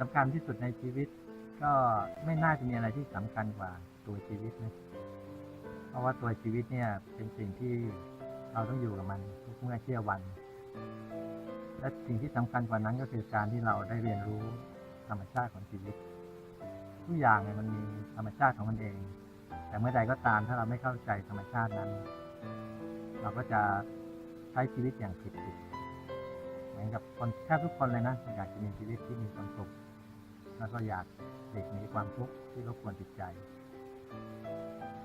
สำคัญที่สุดในชีวิต ก็ไม่น่าจะมีอะไรที่สำคัญกว่าตัวชีวิตนะเพราะว่าตัวชีวิตเนี่ยเป็นสิ่งที่เราต้องอยู่กับมันทุกเมื่อเชื่อวัน และสิ่งที่สำคัญกว่านั้นก็คือการที่เราได้เรียนรู้ธรรมชาติของชีวิตทุกอย่างเนี่ยมันมีธรรมชาติของมันเอง แต่เมื่อใดก็ตามถ้าเราไม่เข้าใจธรรมชาตินั้น เราก็จะใช้ชีวิตอย่างผิดผิดๆ เหมือนกับคนแทบทุกคนเลยนะอยากจะมีชีวิตที่มีความสุขแล้วก็อยากหลีกหนีความทุกข์ที่รบกวนจิตใจ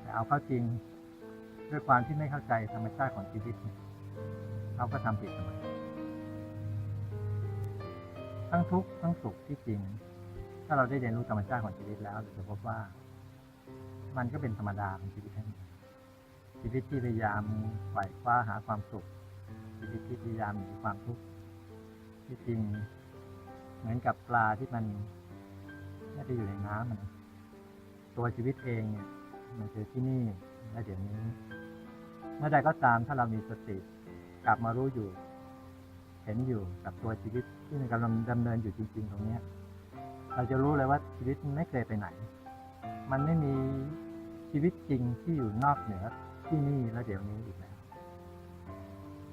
แต่เอาเข้าจริงด้วยความที่ไม่เข้าใจธรรมชาติของชีวิตเขาก็ทำผิดเสมอทั้งทุกข์ทั้งสุขที่จริง ถ้าเราได้เรียนรู้ธรรมชาติของชีวิตแล้วเราจะพบว่า มันก็เป็นธรรมดาของชีวิตทั้งนั้ชีวิตที่พยายามไขว่คว้าหาความสุขชีวิตที่พยายามหนีความทุกข์ ที่จริง เหมือนกับปลาที่มันไม่ได้อยู่ในน้ำอะนตัวชีวิตเองเนี่ยมันคือที่นี่และเดี๋ยวนี้ เมื่อใดก็ตามถ้าเรามีสติกลับมารู้อยู่ เห็นอยู่กับตัวชีวิตที่มันกำลังดำเนินอยู่จริง ๆ ตรงเนี้ยเราจะรู้เลยว่าชีวิตไม่เคยไปไหน มันไม่มีชีวิตจริงที่อยู่นอกเหนือที่นี่และเดี๋ยวนี้อีกแล้ว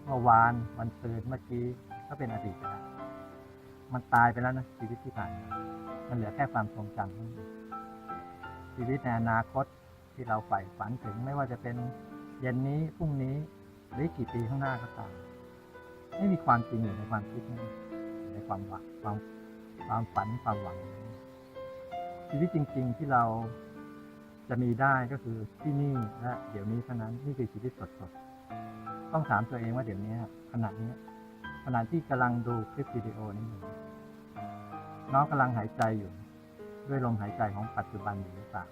เมื่อวานวันซืนเมื่อกี้ ก็เป็นอดีตไปแล้วมันตายไปแล้วนะชีวิตที่ผ่านมามันเหลือแค่ความทรงจำเท่านั้นชีวิตในอนาคตที่เราใฝ่ฝันถึงไม่ว่าจะเป็นเย็นนี้พรุ่งนี้หรือกี่ปีข้างหน้าก็ตามไม่มีความจริงอยู่ในความคิดนี้ในความหวังความความฝันความหวัง ชีวิตจริง ๆที่เราจะมีได้ก็คือที่นี่และเดี๋ยวนี้เท่านั้นนี่คือชีวิตสดๆต้องถามตัวเองว่าเดี๋ยวนี้ขณะนี้ ณะที่กำลังดูคลิปวิดีโอนี้อยู่น้องกำลังหายใจอยู่ ด้วยลมหายใจของปัจจุบันอยู่หรือเปล่า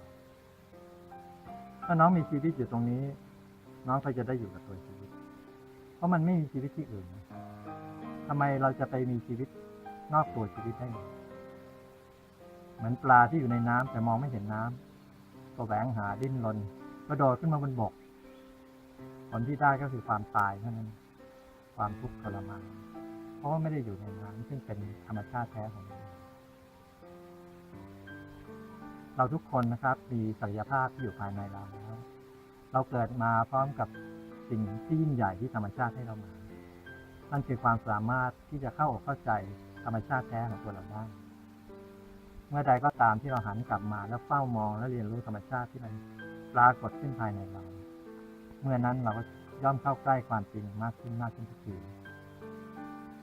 ถ้าน้องมีชีวิตอยู่ตรงนี้ น้องก็จะได้อยู่กับตัวชีวิต เพราะมันไม่มีชีวิตที่อื่น ทำไมเราจะไปมีชีวิตนอกตัวชีวิตได้ เหมือนปลาที่อยู่ในน้ำแต่มองไม่เห็นน้ำก็แหวงหาดิ้นรนกระโดดขึ้นมาบนบก ผลที่ได้ก็คือความตายเท่านั้น ความทุกข์ทรมานเพราะว่าไม่ได้อยู่ในน้ำซึ่งเป็นธรรมชาติแท้ของมันเราทุกคนนะครับมีศักยภาพที่อยู่ภายในเราแล้ว เราเกิดมาพร้อมกับสิ่งที่ยิ่งใหญ่ที่ธรรมชาติให้เรามานั่นคือความสามารถที่จะเข้าอกเข้าใจธรรมชาติแท้ของตัวเราได้ เมื่อใดก็ตามที่เราหันกลับมาแล้วเฝ้ามองและเรียนรู้ธรรมชาติที่มันปรากฏขึ้นภายในเรา เมื่อนั้นเราก็ ย่อมเข้าใกล้ความจริงมากขึ้นมากขึ้นทุกที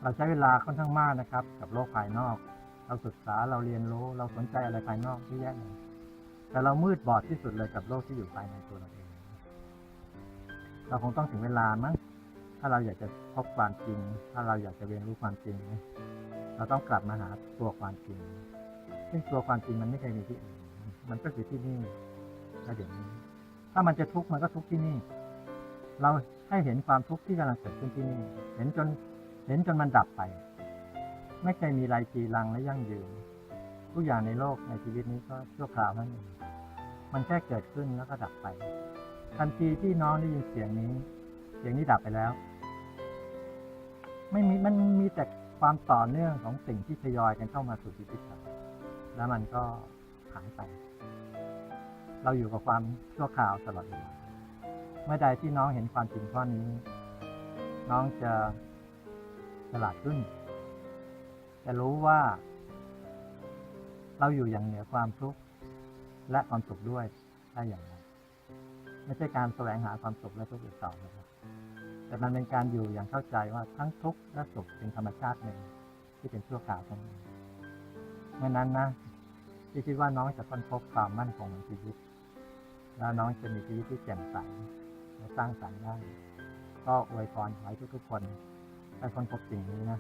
เราใช้เวลาค่อนข้างมากนะครับ กับโลกภายนอก เราศึกษาเราเรียนรู้เราสนใจอะไรภายนอกที่แยะเลยแต่เรามืดบอดที่สุดเลยกับโลกที่อยู่ภายในตัวเราเอง เราคงต้องถึงเวลามั้งถ้าเราอยากจะพบความจริง ถ้าเราอยากจะเรียนรู้ความจริง เราต้องกลับมาหาตัวความจริง ซึ่งตัวความจริงมันไม่เคยมีที่อื่นมันก็คือที่นี่และเดี๋ยวนี้ ถ้ามันจะทุกข์มันก็ทุกข์ที่นี่ เราให้เห็นความทุกข์ที่กำลังเกิดขึ้นที่นี่ เห็นจนเห็นจนมันดับไป ไม่เคยมีไรจีรังและยั่งยืน ทุกอย่างในโลกในชีวิตนี้ก็ชั่วคราวนั่นเองมันแค่เกิดขึ้นแล้วก็ดับไป ทันทีที่น้องได้ยินเสียงนี้ เสียงนี้ดับไปแล้ว ไม่มีมันมีแต่ความต่อเนื่องของสิ่งที่ทยอยกันเข้ามาสู่ชีวิตเราแล้วมันก็หายไป เราอยู่กับความชั่วคราวตลอดเวลา เมื่อใดที่น้องเห็นความจริงข้อนี้ น้องจะฉลาดขึ้น จะรู้ว่า เราอยู่อย่างเหนือความทุกข์และความสุขด้วยได้อย่างไรไม่ใช่การแสวงหาความสุขและทุกข์อีกต่อไปแต่มันเป็นการอยู่อย่างเข้าใจว่าทั้งทุกข์และสุขเป็นธรรมชาติหนึ่งที่เป็นชั่วคราวเท่านั้นเมื่อนั้นนะที่คิดว่าน้องจะค้นพบความมั่นคงของชีวิต แล้วน้องจะมีชีวิตที่แจ่มใส และสร้างสรรค์ได้ ก็อวยพรขอให้ทุกๆคนได้ค้นพบสิ่งนี้นะ